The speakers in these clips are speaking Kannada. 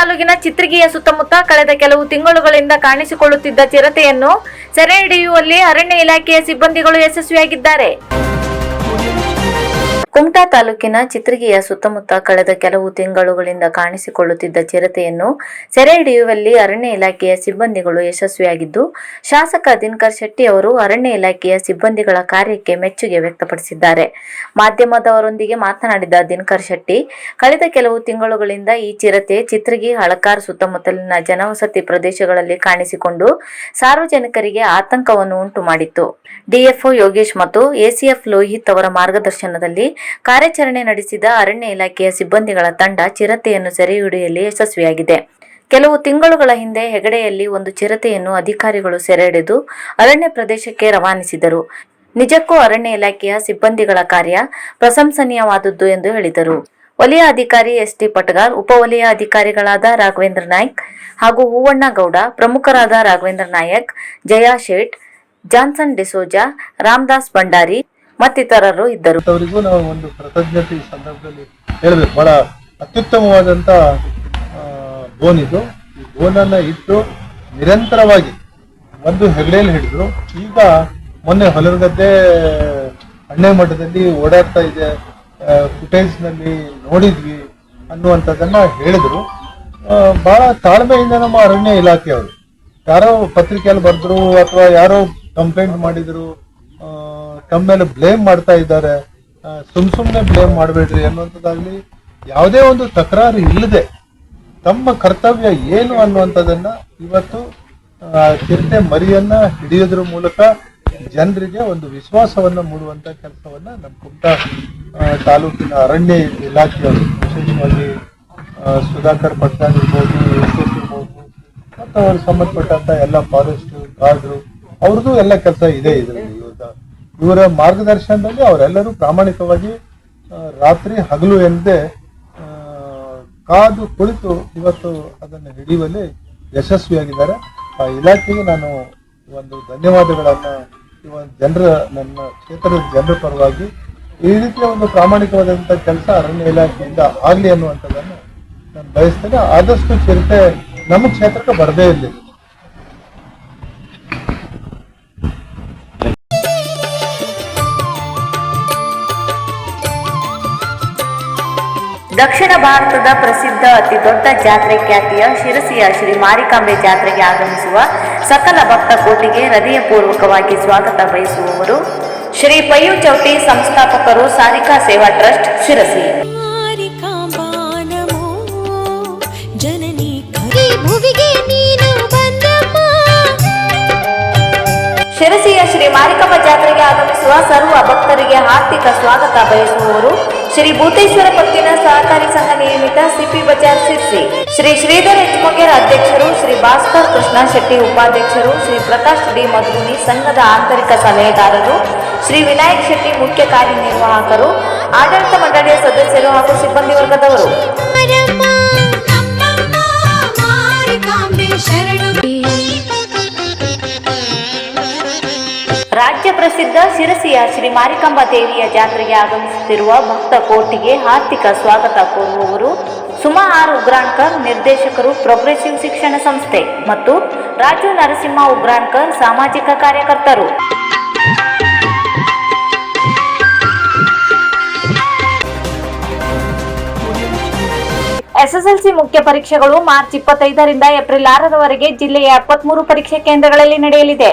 ತಾಲೂಕಿನ ಚಿತ್ರಗಿಯ ಸುತ್ತಮುತ್ತ ಕಳೆದ ಕೆಲವು ತಿಂಗಳುಗಳಿಂದ ಕಾಣಿಸಿಕೊಳ್ಳುತ್ತಿದ್ದ ಚಿರತೆಯನ್ನು ಸೆರೆ ಹಿಡಿಯುವಲ್ಲಿ ಅರಣ್ಯ ಇಲಾಖೆಯ ಸಿಬ್ಬಂದಿಗಳು ಯಶಸ್ವಿಯಾಗಿದ್ದಾರೆ. ಕುಮಟಾ ತಾಲೂಕಿನ ಚಿತ್ರಗಿಯ ಸುತ್ತಮುತ್ತ ಕಳೆದ ಕೆಲವು ತಿಂಗಳುಗಳಿಂದ ಕಾಣಿಸಿಕೊಳ್ಳುತ್ತಿದ್ದ ಚಿರತೆಯನ್ನು ಸೆರೆ ಹಿಡಿಯುವಲ್ಲಿ ಅರಣ್ಯ ಇಲಾಖೆಯ ಸಿಬ್ಬಂದಿಗಳು ಯಶಸ್ವಿಯಾಗಿದ್ದು, ಶಾಸಕ ದಿನಕರ್ ಶೆಟ್ಟಿ ಅವರು ಅರಣ್ಯ ಇಲಾಖೆಯ ಸಿಬ್ಬಂದಿಗಳ ಕಾರ್ಯಕ್ಕೆ ಮೆಚ್ಚುಗೆ ವ್ಯಕ್ತಪಡಿಸಿದ್ದಾರೆ. ಮಾಧ್ಯಮದವರೊಂದಿಗೆ ಮಾತನಾಡಿದ ದಿನಕರ್ ಶೆಟ್ಟಿ, ಕಳೆದ ಕೆಲವು ತಿಂಗಳುಗಳಿಂದ ಈ ಚಿರತೆ ಚಿತ್ರಗಿ, ಹಳಕಾರ್ ಸುತ್ತಮುತ್ತಲಿನ ಜನವಸತಿ ಪ್ರದೇಶಗಳಲ್ಲಿ ಕಾಣಿಸಿಕೊಂಡು ಸಾರ್ವಜನಿಕರಿಗೆ ಆತಂಕವನ್ನು ಉಂಟು ಮಾಡಿತ್ತು ಡಿಎಫ್ಒ ಯೋಗೇಶ್ ಮತ್ತು ಎಸಿಎಫ್ ಲೋಹಿತ್ ಅವರ ಮಾರ್ಗದರ್ಶನದಲ್ಲಿ ಕಾರ್ಯಾಚರಣೆ ನಡೆಸಿದ ಅರಣ್ಯ ಇಲಾಖೆಯ ಸಿಬ್ಬಂದಿಗಳ ತಂಡ ಚಿರತೆಯನ್ನು ಸೆರೆ ಹಿಡಿಯಲು ಯಶಸ್ವಿಯಾಗಿದೆ. ಕೆಲವು ತಿಂಗಳುಗಳ ಹಿಂದೆ ಹೆಗಡೆಯಲ್ಲಿ ಒಂದು ಚಿರತೆಯನ್ನು ಅಧಿಕಾರಿಗಳು ಸೆರೆ ಹಿಡಿದು ಅರಣ್ಯ ಪ್ರದೇಶಕ್ಕೆ ರವಾನಿಸಿದರು. ನಿಜಕ್ಕೂ ಅರಣ್ಯ ಇಲಾಖೆಯ ಸಿಬ್ಬಂದಿಗಳ ಕಾರ್ಯ ಪ್ರಶಂಸನೀಯವಾದದ್ದು ಎಂದು ಹೇಳಿದರು. ವಲಯ ಅಧಿಕಾರಿ ಎಸ್ ಟಿ ಪಟ್ಗಾರ್ ಉಪವಲಯ ಅಧಿಕಾರಿಗಳಾದ ರಾಘವೇಂದ್ರ ನಾಯ್ಕ್ ಹಾಗೂ ಹೂವಣ್ಣ ಗೌಡ, ಪ್ರಮುಖರಾದ ರಾಘವೇಂದ್ರ ನಾಯಕ್, ಜಯಾ ಶೇಟ್, ಜಾನ್ಸನ್ ಡಿಸೋಜಾ, ರಾಮದಾಸ್ ಭಂಡಾರಿ ಮತ್ತಿತರರು ಇದ್ದರು. ಅವರಿಗೂ ನಾವು ಒಂದು ಕೃತಜ್ಞತೆ ಸಂದರ್ಭದಲ್ಲಿ ಹೇಳಬೇಕು. ಬಹಳ ಅತ್ಯುತ್ತಮವಾದಂತ ಆ, ಬೋನ್ ಇದು. ಈ ಬೋನನ್ನ ಇಟ್ಟು ನಿರಂತರವಾಗಿ ಒಂದು ಹೆಗಡೆಯಲ್ಲಿ ಹಿಡಿದ್ರು. ಈಗ ಮೊನ್ನೆ ಹೊಲಗದ್ದೆ ಅಣ್ಣೆ ಮಠದಲ್ಲಿ ಓಡಾಡ್ತಾ ಇದೆ ಫುಟೇಜ್ನಲ್ಲಿ ನೋಡಿದ್ವಿ ಅನ್ನುವಂಥದ್ದನ್ನ ಹೇಳಿದ್ರು. ಬಹಳ ತಾಳ್ಮೆಯಿಂದ ನಮ್ಮ ಅರಣ್ಯ ಇಲಾಖೆಯವರು. ಯಾರೋ ಪತ್ರಿಕೆಯಲ್ಲಿ ಬರೆದ್ರು ಅಥವಾ ಯಾರೋ ಕಂಪ್ಲೇಂಟ್ ಮಾಡಿದ್ರು ತಮ್ಮ ಮೇಲೆ ಬ್ಲೇಮ್ ಮಾಡ್ತಾ ಇದ್ದಾರೆ. ಸುಮ್ ಸುಮ್ನೆ ಬ್ಲೇಮ್ ಮಾಡಬೇಡ್ರಿ ಅನ್ನುವಂಥದ್ದಾಗ್ಲಿ ಯಾವುದೇ ಒಂದು ತಕರಾರು ಇಲ್ಲದೆ ತಮ್ಮ ಕರ್ತವ್ಯ ಏನು ಅನ್ನುವಂಥದ್ದನ್ನ ಇವತ್ತು ಚಿರತೆ ಮರಿಯನ್ನ ಹಿಡಿಯೋದ್ರ ಮೂಲಕ ಜನರಿಗೆ ಒಂದು ವಿಶ್ವಾಸವನ್ನ ಮೂಡುವಂತ ಕೆಲಸವನ್ನ ನಮ್ಮ ಕುಮಟಾ ತಾಲೂಕಿನ ಅರಣ್ಯ ಇಲಾಖೆಯವರು ವಿಶೇಷವಾಗಿ ಸುಧಾಕರ್ ಪಟ್ನಾಳ್ ಇರ್ಬೋದು ಎಸ್ ಇರ್ಬೋದು ಮತ್ತು ಅವ್ರಿಗೆ ಸಂಬಂಧಪಟ್ಟಂತ ಎಲ್ಲ ಫಾರೆಸ್ಟ್ ಗಾರ್ಡ್ರು, ಅವ್ರದ್ದು ಎಲ್ಲ ಕೆಲಸ ಇದೆ ಇದರಲ್ಲಿ. ಇವರ ಮಾರ್ಗದರ್ಶನದಲ್ಲಿ ಅವರೆಲ್ಲರೂ ಪ್ರಾಮಾಣಿಕವಾಗಿ ರಾತ್ರಿ ಹಗಲು ಎಂದೇ ಕಾದು ಕುಳಿತು ಇವತ್ತು ಅದನ್ನು ಹಿಡಿಯುವಲ್ಲಿ ಯಶಸ್ವಿಯಾಗಿದ್ದಾರೆ. ಆ ಇಲಾಖೆಗೆ ನಾನು ಒಂದು ಧನ್ಯವಾದಗಳನ್ನು, ಇವ ಜನರ, ನನ್ನ ಕ್ಷೇತ್ರದ ಜನರ ಪರವಾಗಿ ಈ ರೀತಿಯ ಒಂದು ಪ್ರಾಮಾಣಿಕವಾದಂಥ ಕೆಲಸ ಅರಣ್ಯ ಇಲಾಖೆಯಿಂದ ಆಗಲಿ ಅನ್ನುವಂಥದ್ದನ್ನು ನಾನು ಬಯಸ್ತೇನೆ. ಆದಷ್ಟು ಚಿರತೆ ನಮ್ಮ ಕ್ಷೇತ್ರಕ್ಕೆ ಬರದೇ ಇರಲಿ. ದಕ್ಷಿಣ ಭಾರತದ ಪ್ರಸಿದ್ಧ ಅತಿ ದೊಡ್ಡ ಜಾತ್ರೆ ಖ್ಯಾತಿಯ ಶಿರಸಿಯ ಶ್ರೀ ಮಾರಿಕಾಂಬೆ ಜಾತ್ರೆಗೆ ಆಗಮಿಸುವ ಸಕಲ ಭಕ್ತ ಕೋಟಿಗೆ ಹೃದಯಪೂರ್ವಕವಾಗಿ ಸ್ವಾಗತ ಬಯಸುವವರು ಶ್ರೀ ಪಯ್ಯು ಚೌಟಿ ಸಂಸ್ಥಾಪಕರು ಸಾರಿಕಾ ಸೇವಾ ಟ್ರಸ್ಟ್ ಶಿರಸಿ. ಮಾರಿಕಮ್ಮ ಜಾತ್ರೆಗೆ ಆಗಮಿಸುವ ಸರ್ವ ಭಕ್ತರಿಗೆ ಹಾರ್ದಿಕ ಸ್ವಾಗತ ಬಯಸುವವರು ಶ್ರೀ ಭೂತೇಶ್ವರ ಪತ್ತಿನ ಸಹಕಾರಿ ಸಂಘ ನಿಯಮಿತ ಸಿಪಿ ಬಜಾರ್ ಸಿರ್ಸಿ. ಶ್ರೀ ಶ್ರೀಧರ್ ಎಚ್ಮೊಗೇರ್ ಅಧ್ಯಕ್ಷರು ಶ್ರೀ ಭಾಸ್ಕರ್ ಕೃಷ್ಣ ಶೆಟ್ಟಿ ಉಪಾಧ್ಯಕ್ಷರು, ಶ್ರೀ ಪ್ರಕಾಶ್ ಡಿ ಮಧುನಿ ಸಂಘದ ಆಂತರಿಕ ಸಲಹೆಗಾರರು, ಶ್ರೀ ವಿನಾಯಕ್ ಶೆಟ್ಟಿ ಮುಖ್ಯ ಕಾರ್ಯನಿರ್ವಾಹಕರು, ಆಡಳಿತ ಮಂಡಳಿಯ ಸದಸ್ಯರು ಹಾಗೂ ಸಿಬ್ಬಂದಿ ವರ್ಗದವರು. ಶರಣು ರಾಜ್ಯ ಪ್ರಸಿದ್ಧ ಶಿರಸಿಯ ಶ್ರೀ ಮಾರಿಕಾಂಬಾ ದೇವಿಯ ಜಾತ್ರೆಗೆ ಆಗಮಿಸುತ್ತಿರುವ ಭಕ್ತ ಕೋಟಿಗೆ ಹಾರ್ದಿಕ ಸ್ವಾಗತ ಕೋರುವವರು ಸುಮಾ ಆರ್ ಉಗ್ರಾಣ್ಕರ್, ನಿರ್ದೇಶಕರು, ಪ್ರೋಗ್ರೆಸಿವ್ ಶಿಕ್ಷಣ ಸಂಸ್ಥೆ ಮತ್ತು ರಾಜು ನರಸಿಂಹ ಉಗ್ರಾಣ್ಕರ್, ಸಾಮಾಜಿಕ ಕಾರ್ಯಕರ್ತರು. ಎಸ್ಎಸ್ಎಲ್ಸಿ ಮುಖ್ಯ ಪರೀಕ್ಷೆಗಳು ಮಾರ್ಚ್ ಇಪ್ಪತ್ತೈದರಿಂದ ಏಪ್ರಿಲ್ ಆರರವರೆಗೆ ಜಿಲ್ಲೆಯ ಎಪ್ಪತ್ಮೂರು ಪರೀಕ್ಷಾ ಕೇಂದ್ರಗಳಲ್ಲಿ ನಡೆಯಲಿದೆ.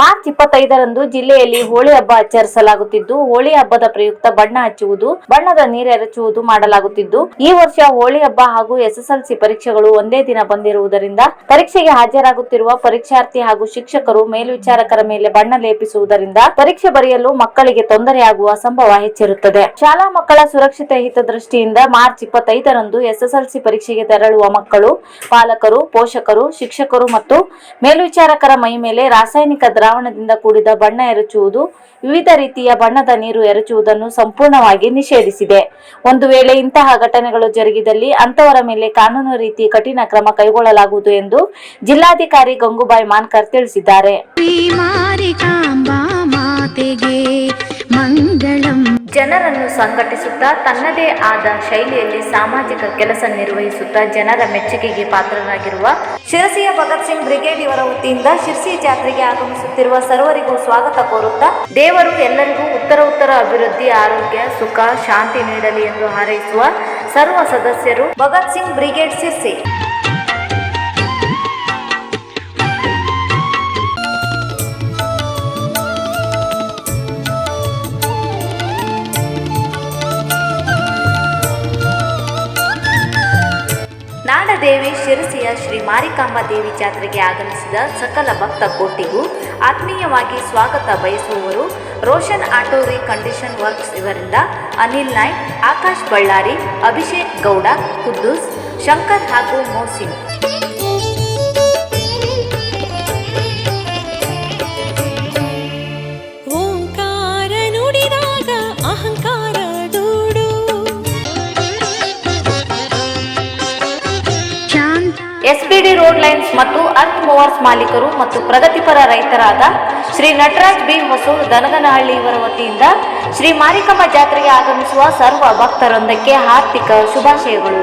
ಮಾರ್ಚ್ ಇಪ್ಪತ್ತೈದರಂದು ಜಿಲ್ಲೆಯಲ್ಲಿ ಹೋಳಿ ಹಬ್ಬ ಆಚರಿಸಲಾಗುತ್ತಿದ್ದು, ಹೋಳಿ ಹಬ್ಬದ ಪ್ರಯುಕ್ತ ಬಣ್ಣ ಹಚ್ಚುವುದು, ಬಣ್ಣದ ನೀರೆರಚುವುದು ಮಾಡಲಾಗುತ್ತಿದ್ದು, ಈ ವರ್ಷ ಹೋಳಿ ಹಬ್ಬ ಹಾಗೂ ಎಸ್ಎಸ್ಎಲ್ಸಿ ಪರೀಕ್ಷೆಗಳು ಒಂದೇ ದಿನ ಬಂದಿರುವುದರಿಂದ ಪರೀಕ್ಷೆಗೆ ಹಾಜರಾಗುತ್ತಿರುವ ಪರೀಕ್ಷಾರ್ಥಿ ಹಾಗೂ ಶಿಕ್ಷಕರು ಮೇಲ್ವಿಚಾರಕರ ಮೇಲೆ ಬಣ್ಣ ಲೇಪಿಸುವುದರಿಂದ ಪರೀಕ್ಷೆ ಬರೆಯಲು ಮಕ್ಕಳಿಗೆ ತೊಂದರೆಯಾಗುವ ಸಂಭವ ಹೆಚ್ಚಿರುತ್ತದೆ. ಶಾಲಾ ಮಕ್ಕಳ ಸುರಕ್ಷತೆ ಹಿತದೃಷ್ಟಿಯಿಂದ ಮಾರ್ಚ್ ಇಪ್ಪತ್ತೈದರಂದು ಎಸ್ಎಸ್ಎಲ್ಸಿ ಪರೀಕ್ಷೆಗೆ ತೆರಳುವ ಮಕ್ಕಳು, ಪಾಲಕರು, ಪೋಷಕರು, ಶಿಕ್ಷಕರು ಮತ್ತು ಮೇಲ್ವಿಚಾರಕರ ಮೈ ಮೇಲೆ ರಾಸಾಯನಿಕ ದ್ರಾವಣದಿಂದ ಕೂಡಿದ ಬಣ್ಣ ಎರಚುವುದು, ವಿವಿಧ ರೀತಿಯ ಬಣ್ಣದ ನೀರು ಎರಚುವುದನ್ನು ಸಂಪೂರ್ಣವಾಗಿ ನಿಷೇಧಿಸಿದೆ. ಒಂದು ವೇಳೆ ಇಂತಹ ಘಟನೆಗಳು ಜರುಗಿದಲ್ಲಿ ಅಂತವರ ಮೇಲೆ ಕಾನೂನು ರೀತಿ ಕಠಿಣ ಕ್ರಮ ಕೈಗೊಳ್ಳಲಾಗುವುದು ಎಂದು ಜಿಲ್ಲಾಧಿಕಾರಿ ಗಂಗೂಬಾಯಿ ಮಾನ್ಕರ್ ತಿಳಿಸಿದ್ದಾರೆ. ಜನರನ್ನು ಸಂಘಟಿಸುತ್ತಾ ತನ್ನದೇ ಆದ ಶೈಲಿಯಲ್ಲಿ ಸಾಮಾಜಿಕ ಕೆಲಸ ನಿರ್ವಹಿಸುತ್ತಾ ಜನರ ಮೆಚ್ಚುಗೆಗೆ ಪಾತ್ರರಾಗಿರುವ ಶಿರಸಿಯ ಭಗತ್ ಸಿಂಗ್ ಬ್ರಿಗೇಡ್ ಇವರ ವತಿಯಿಂದ ಶಿರಸಿ ಜಾತ್ರೆಗೆ ಆಗಮಿಸುತ್ತಿರುವ ಸರ್ವರಿಗೂ ಸ್ವಾಗತ ಕೋರುತ್ತಾ, ದೇವರು ಎಲ್ಲರಿಗೂ ಉತ್ತರ ಉತ್ತರ ಅಭಿವೃದ್ಧಿ, ಆರೋಗ್ಯ, ಸುಖ, ಶಾಂತಿ ನೀಡಲಿ ಎಂದು ಹಾರೈಸುವ ಸರ್ವ ಸದಸ್ಯರು ಭಗತ್ ಸಿಂಗ್ ಬ್ರಿಗೇಡ್ ಶಿರ್ಸಿ. ಶಿರಸಿಯ ಶ್ರೀ ಮಾರಿಕಾಂಬ ದೇವಿ ಜಾತ್ರೆಗೆ ಆಗಮಿಸಿದ ಸಕಲ ಭಕ್ತ ಕೋಟಿಗೂ ಆತ್ಮೀಯವಾಗಿ ಸ್ವಾಗತ ಬಯಸುವವರು ರೋಷನ್ ಆಟೋ ರೀಕಂಡೀಷನ್ ವರ್ಕ್ಸ್ ಇವರಿಂದ ಅನಿಲ್ ನಾಯ್ ಆಕಾಶ್ ಬಳ್ಳಾರಿ, ಅಭಿಷೇಕ್ ಗೌಡ, ಕುದ್ದೂಸ್, ಶಂಕರ್ ಹಾಗೂ ಮೋಸಿನ್. ರೋಡ್ ಲೈನ್ಸ್ ಮತ್ತು ಅರ್ತ್ ಮೂವರ್ಸ್ ಮಾಲೀಕರು ಮತ್ತು ಪ್ರಗತಿಪರ ರೈತರಾದ ಶ್ರೀ ನಟರಾಜ್ ಬಿ. ಹೊಸೂರು ದನಗನಹಳ್ಳಿ ಇವರ ವತಿಯಿಂದ ಶ್ರೀ ಮಾರಿಕಮ್ಮ ಜಾತ್ರೆಗೆ ಆಗಮಿಸುವ ಸರ್ವ ಭಕ್ತರೊಂದಕ್ಕೆ ಹಾರ್ದಿಕ ಶುಭಾಶಯಗಳು.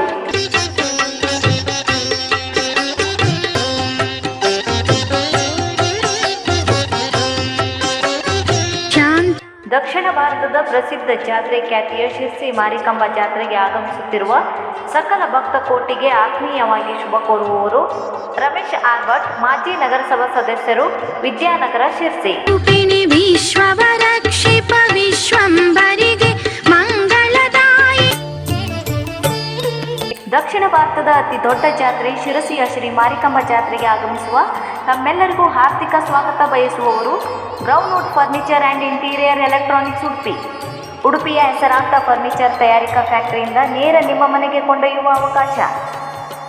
ದಕ್ಷಿಣ ಭಾರತದ ಪ್ರಸಿದ್ಧ ಜಾತ್ರೆ ಖ್ಯಾತಿಯ ಶಿರ್ಸಿ ಮಾರಿಕಂಬ ಜಾತ್ರೆಗೆ ಆಗಮಿಸುತ್ತಿರುವ ಸಕಲ ಭಕ್ತ ಕೋಟಿಗೆ ಆತ್ಮೀಯವಾಗಿ ಶುಭ ಕೋರುವವರು ರಮೇಶ್ ಆರ್ಭಟ್ ಮಾಜಿ ನಗರಸಭಾ ಸದಸ್ಯರು ವಿದ್ಯಾನಗರ ಶಿರ್ಸಿ. ದಕ್ಷಿಣ ಭಾರತದ ಅತಿ ದೊಡ್ಡ ಜಾತ್ರೆ ಶಿರಸಿಯ ಶ್ರೀ ಮಾರಿಕಂಬ ಜಾತ್ರೆಗೆ ಆಗಮಿಸುವ ತಮ್ಮೆಲ್ಲರಿಗೂ ಹಾರ್ದಿಕ ಸ್ವಾಗತ ಬಯಸುವವರು Brownwood furniture and interior electronics Udupi. ಉಡುಪಿಯ ಹೆಸರಾಂತ ಫರ್ನಿಚರ್ ತಯಾರಿಕಾ ಫ್ಯಾಕ್ಟರಿಯಿಂದ ನೇರ ನಿಮ್ಮ ಮನೆಗೆ ಕೊಂಡೊಯ್ಯುವ ಅವಕಾಶ.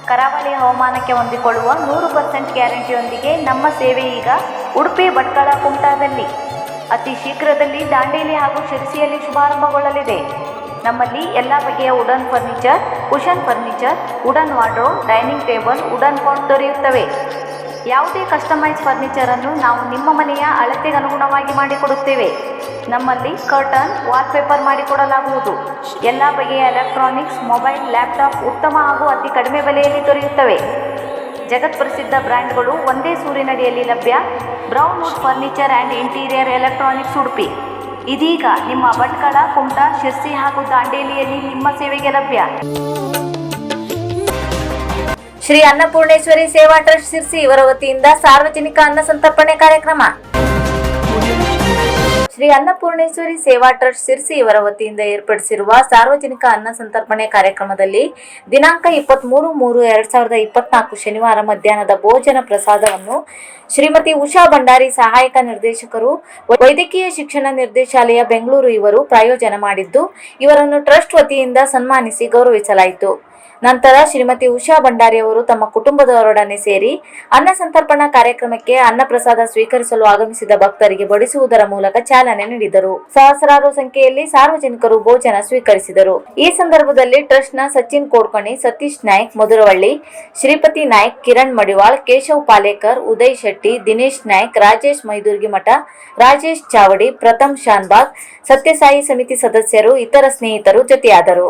ಕರಾವಳಿ ಹವಾಮಾನಕ್ಕೆ ಹೊಂದಿಕೊಳ್ಳುವ ನೂರು ಪರ್ಸೆಂಟ್ ಗ್ಯಾರಂಟಿಯೊಂದಿಗೆ ನಮ್ಮ ಸೇವೆ ಈಗ ಉಡುಪಿ ಭಟ್ಕಳ ಕುಮಟಾದಲ್ಲಿ. ಅತಿ ಶೀಘ್ರದಲ್ಲಿ ದಾಂಡೇಲಿ ಹಾಗೂ ಶಿರಸಿಯಲ್ಲಿ ಶುಭಾರಂಭಗೊಳ್ಳಲಿದೆ. ನಮ್ಮಲ್ಲಿ ಎಲ್ಲ ಬಗೆಯ wooden furniture cushion furniture, wooden wardrobe dining table, wooden pot ದೊರೆಯುತ್ತವೆ. ಯಾವುದೇ ಕಸ್ಟಮೈಸ್ ಫರ್ನಿಚರನ್ನು ನಾವು ನಿಮ್ಮ ಮನೆಯ ಅಳತೆಗೆ ಅನುಗುಣವಾಗಿ ಮಾಡಿಕೊಡುತ್ತೇವೆ. ನಮ್ಮಲ್ಲಿ ಕರ್ಟನ್ ವಾಲ್ಪೇಪರ್ ಮಾಡಿಕೊಡಲಾಗುವುದು. ಎಲ್ಲ ಬಗೆಯ ಎಲೆಕ್ಟ್ರಾನಿಕ್ಸ್ ಮೊಬೈಲ್ ಲ್ಯಾಪ್ಟಾಪ್ ಉತ್ತಮ ಹಾಗೂ ಅತಿ ಕಡಿಮೆ ಬೆಲೆಯಲ್ಲಿ ದೊರೆಯುತ್ತವೆ. ಜಗತ್ಪ್ರಸಿದ್ಧ ಬ್ರ್ಯಾಂಡ್ಗಳು ಒಂದೇ ಸೂರಿನಡಿಯಲ್ಲಿ ಲಭ್ಯ. Brown Wood furniture and interior electronics Udupi. ಇದೀಗ ನಿಮ್ಮ ಭಟ್ಕಳ, ಕುಮಟಾ, ಶಿರ್ಸಿ ಹಾಗೂ ದಾಂಡೇಲಿಯಲ್ಲಿ ನಿಮ್ಮ ಸೇವೆಗೆ ಲಭ್ಯ. ಶ್ರೀ ಅನ್ನಪೂರ್ಣೇಶ್ವರಿ ಸೇವಾ ಟ್ರಸ್ಟ್ ಶಿರ್ಸಿ ಇವರ ವತಿಯಿಂದ ಸಾರ್ವಜನಿಕ ಅನ್ನ ಸಂತರ್ಪಣೆ ಕಾರ್ಯಕ್ರಮ. ಶ್ರೀ ಅನ್ನಪೂರ್ಣೇಶ್ವರಿ ಸೇವಾ ಟ್ರಸ್ಟ್ ಶಿರ್ಸಿ ಇವರ ವತಿಯಿಂದ ಏರ್ಪಡಿಸಿರುವ ಸಾರ್ವಜನಿಕ ಅನ್ನ ಸಂತರ್ಪಣೆ ಕಾರ್ಯಕ್ರಮದಲ್ಲಿ ದಿನಾಂಕ ಇಪ್ಪತ್ಮೂರು ಮೂರು ಎರಡ್ ಸಾವಿರದ ಇಪ್ಪತ್ನಾಲ್ಕು ಶನಿವಾರ ಮಧ್ಯಾಹ್ನದ ಭೋಜನ ಪ್ರಸಾದವನ್ನು ಶ್ರೀಮತಿ ಉಷಾ ಭಂಡಾರಿ ಸಹಾಯಕ ನಿರ್ದೇಶಕರು, ವೈದ್ಯಕೀಯ ಶಿಕ್ಷಣ ನಿರ್ದೇಶಾಲಯ ಬೆಂಗಳೂರು ಇವರು ಪ್ರಾಯೋಜನ ಮಾಡಿದ್ದು, ಇವರನ್ನು ಟ್ರಸ್ಟ್ ವತಿಯಿಂದ ಸನ್ಮಾನಿಸಿ ಗೌರವಿಸಲಾಯಿತು. ನಂತರ ಶ್ರೀಮತಿ ಉಷಾ ಭಂಡಾರಿ ಅವರು ತಮ್ಮ ಕುಟುಂಬದವರೊಡನೆ ಸೇರಿ ಅನ್ನ ಸಂತರ್ಪಣಾ ಕಾರ್ಯಕ್ರಮಕ್ಕೆ ಅನ್ನ ಪ್ರಸಾದ ಸ್ವೀಕರಿಸಲು ಆಗಮಿಸಿದ ಭಕ್ತರಿಗೆ ಬಡಿಸುವುದರ ಮೂಲಕ ಚಾಲನೆ ನೀಡಿದರು. ಸಹಸ್ರಾರು ಸಂಖ್ಯೆಯಲ್ಲಿ ಸಾರ್ವಜನಿಕರು ಭೋಜನ ಸ್ವೀಕರಿಸಿದರು. ಈ ಸಂದರ್ಭದಲ್ಲಿ ಟ್ರಸ್ಟ್ನ ಸಚಿನ್ ಕೋಡ್ಕಣಿ, ಸತೀಶ್ ನಾಯ್ಕ್ ಮಧುರವಳ್ಳಿ ಶ್ರೀಪತಿ ನಾಯ್ಕ್, ಕಿರಣ್ ಮಡಿವಾಳ್, ಕೇಶವ್ ಪಾಲೇಕರ್, ಉದಯ್ ಶೆಟ್ಟಿ, ದಿನೇಶ್ ನಾಯ್ಕ್, ರಾಜೇಶ್ ಮೈದೂರ್ಗಿ ಮಠ, ರಾಜೇಶ್ ಚಾವಡಿ, ಪ್ರಥಮ್ ಶಾನ್ಬಾಗ್ ಸತ್ಯಸಾಯಿ ಸಮಿತಿ ಸದಸ್ಯರು, ಇತರ ಸ್ನೇಹಿತರು ಜೊತೆಯಾದರು.